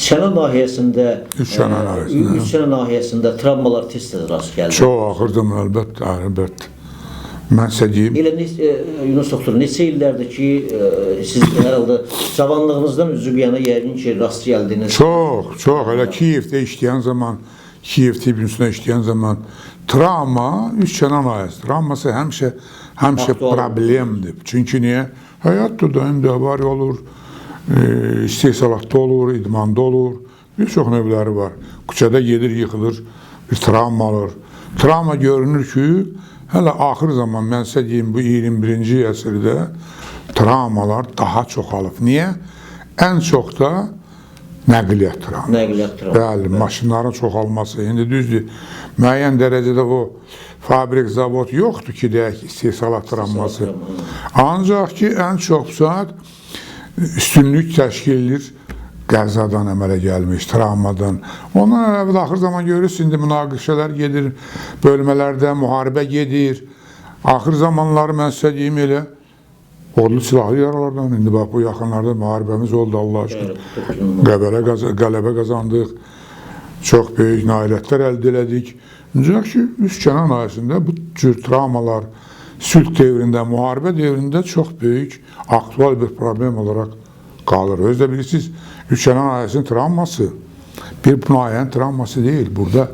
Çənə nahiyəsində Üç çənə e, nahiyəsində. Üç çənə nahiyəsində travmalar tez-tez rast gəlir. Çox axırdım əlbəttə, əlbəttə. Mən sizə deyim, Elə e, Yunus doktor neçə illərdir ki e, siz herhalde cavanlığınızdan üzü bir yana yəqin ki rast gəldiniz. çox, çox elə Kiyevdə işləyən zaman, Kiyev tibbüsündə işləyən zaman travma üç çənə nahiyəsi. Travması həmişə həmişə Aktual. problemdir. Çünki niyə? Həyat da indi var olur, istehsalatda olur, idmanda olur. Bir çox növləri var. Küçədə gedir, yıxılır, bir travma alır. Travma görünür ki, hələ axır zaman mən sizə deyim bu 21-ci əsrdə travmalar daha çoxalıb. Niyə? Ən çox da nəqliyyat travması. Nəqliyyat travması. Bəli, maşınların çoxalması. İndi düzdür, müəyyən dərəcədə o fabrik, zavod yoxdur ki, deyək, istehsalat travması. Ancaq ki, ən çox saat üstünlük təşkil edir qəzadan əmələ gəlmiş, travmadan. Ondan əvvəl axır zaman görürsünüz, indi münaqişələr gedir, bölmələrdə müharibə gedir. Axır zamanları mən sizə deyim elə, ordu silahlı yaralardan, indi bax bu yaxınlarda müharibəmiz oldu Allah aşkına. Qəbələ qaz qələbə qazandıq. Çox böyük nailiyyətlər əldə elədik. Ancaq ki, üst kənar nahiyəsində bu cür travmalar sülh dövründə, müharibə dövründə çox böyük aktual bir problem olaraq qalır. Özdə bilirsiniz, üst kənar nahiyəsinin travması bir nahiyyənin travması deyil. Burada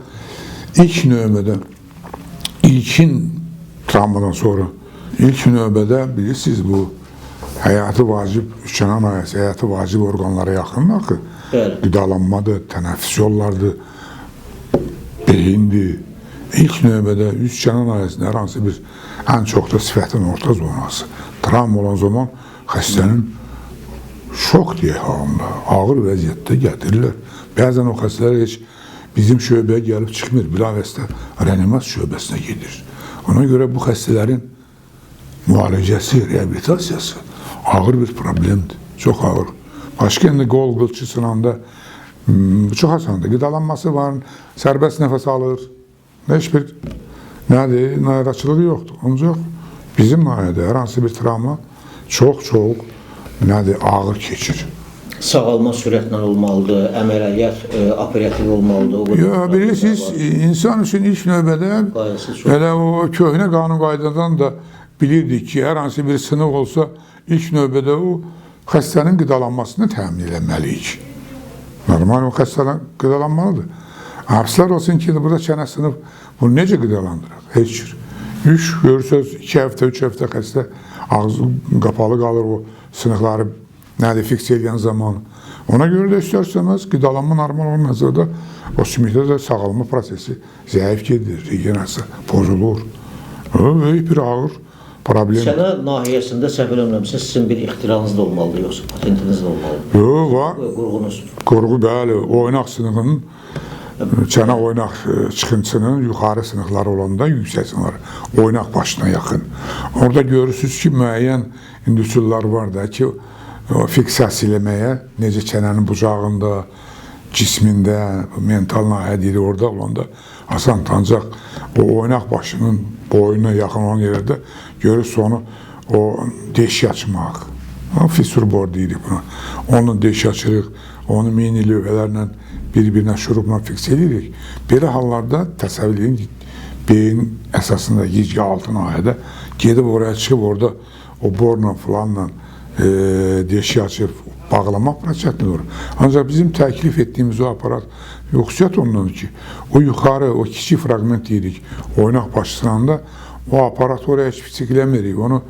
ilk növbədə ilkin travmadan sonra ilk növbədə bilirsiniz bu həyatı vacib üst kənar nahiyəsi həyatı vacib orqanlara yaxındır axı. Bəli. qidalanmadır, tənəffüs yollardır, beyindir. İlk növbədə üç kənar nahiyəsində hər hansı bir ən çox da sifətin orta zonası. Travma olan zaman xəstənin şok deyək halında, ağır vəziyyətdə gətirirlər. Bəzən o xəstələr heç bizim şöbəyə gəlib çıxmır, bilavəstə reanimasyon şöbəsinə gedir. Ona görə bu xəstələrin müalicəsi, reabilitasiyası ağır bir problemdir. Çox ağır. Başqa indi qol qılçı sınanda hmm, çox asandır. Qidalanması var, sərbəst nəfəs alır. Heç bir nədir, nairaçılığı yoxdur. Ancaq bizim nahiyədə hər hansı bir travma çox-çox nədir, ağır keçir. Sağalma sürətlə olmalıdır, əməliyyat e, operativ olmalıdır. Problemlər bilirsiniz, insan üçün ilk növbədə elə o köhnə qanun qaydadan da bilirdik ki, hər hansı bir sınıq olsa ilk növbədə o xəstənin qidalanmasını təmin etməliyik. Normal o xəstələr qidalanmalıdır. Hapslar olsun ki, burada çənə sınıb, bunu necə qidalandıraq? Heç. Üç, görürsünüz, iki həftə, üç həftə xəstə ağzı qapalı qalır o sınıqları nədir, fiks edən zaman. Ona görə də istərsəməz qidalanma normal olmasa da o sümükdə də sağalma prosesi zəif gedir, regenerasiya pozulur. O böyük bir ağır problem. Çənə nahiyəsində səhv eləmirəmsə sizin bir ixtiranız da olmalıdır, yoxsa patentiniz də olmalıdır. Yox, var. Qurğunuz. Qurğu bəli, oynaq sınığının çənə oynaq e, çıxıntısının yuxarı sınıqları olanda yüksək sınıqları, oynaq başına yaxın. Orada görürsünüz ki, müəyyən indi üsullar var da ki, fiksasiya eləməyə necə çənənin bucağında, cismində, mental nahiyyə deyilir orada olanda asan ancaq o oynaq başının boynuna yaxın olan yerdə görürsünüz onu o deşik açmaq. O fissur bor deyirik buna. Onu deşik açırıq, onu mini lövhələrlə bir-birinə şurubla fiks edirik. Belə hallarda təsəvvür edin ki, beyin əsasında gizgi altı nahiyədə gedib oraya çıxıb orada o borla falanla e, deşik açıb bağlamaq çətin olur. Ancaq bizim təklif etdiyimiz o aparat yoxsuyat ondan ki, o yuxarı, o kiçik fraqment deyirik, oynaq başlananda o aparat oraya heç fikirləmirik. Onu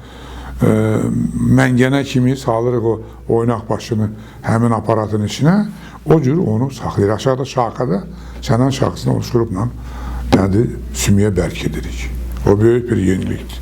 məngənə kimi salırıq o oynaq başını həmin aparatın içinə. O cür onu saxlayır. Aşağıda şaxada, çənan şaxısına o şurubla nədir, sümüyə bərk edirik. O böyük bir yenilikdir.